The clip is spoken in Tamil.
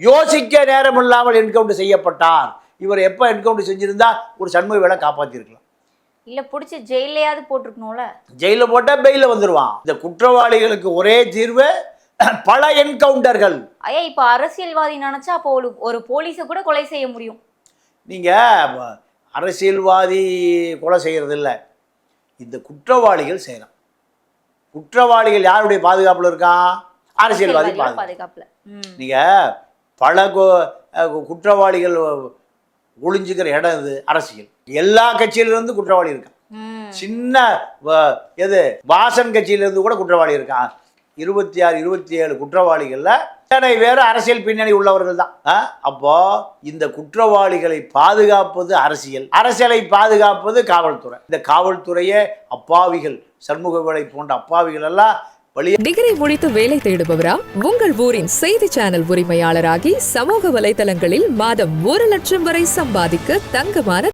யோசிக்க நேரம் இல்லாமல் என்கவுண்டர் செய்யப்பட்டார். இவர் எப்போ என்கவுண்டர் செஞ்சிருந்தா ஒரு சண்முக வேலை காப்பாற்றிருக்கலாம் இல்ல புடிச்சு ஜெயிலையாவது போட்டிருக்கணும்ல? ஜெயிலில் போட்டால் பெயிலில் வந்துடுவான் இந்த குற்றவாளிகளுக்கு ஒரே தீர்வு பல என்கவுண்டர்கள் ஐயா இப்ப அரசியல்வாதி நினைச்சா அப்போ ஒரு ஒரு போலீஸை கூட கொலை செய்ய முடியும். நீங்கள் அரசியல்வாதி கொலை செய்கிறது இல்ல இந்த குற்றவாளிகள் செய்கிறான் குற்றவாளிகள் யாருடைய பாதுகாப்பில் இருக்கான் அரசியல்வாதி பாதுகாப்புல. நீங்கள் பல குற்றவாளிகள் ஒளிஞ்சுக்கிற இடம் இது அரசியல். எல்லா கட்சியிலிருந்து குற்றவாளி இருக்கான். சின்ன எது வாசன் கட்சியிலிருந்து கூட குற்றவாளி இருக்கான். இருபத்தி ஆறு இருபத்தி ஏழு குற்றவாளிகளில் இத்தனை பேர் அரசியல் பின்னணி உள்ளவர்கள் தான்? அப்போ இந்த குற்றவாளிகளை பாதுகாப்பது அரசியல். அரசியலை பாதுகாப்பது காவல்துறை. இந்த காவல்துறையே அப்பாவிகள் சண்முகவேலை போன்ற அப்பாவிகள் எல்லாம் டிகிரி முடித்து வேலை தேடுபவரா? உங்கள் ஊரின் செய்தி சேனல் உரிமையாளராகி சமூக வலைதளங்களில் மாதம் ஒரு லட்சம் வரை சம்பாதிக்க தங்கமான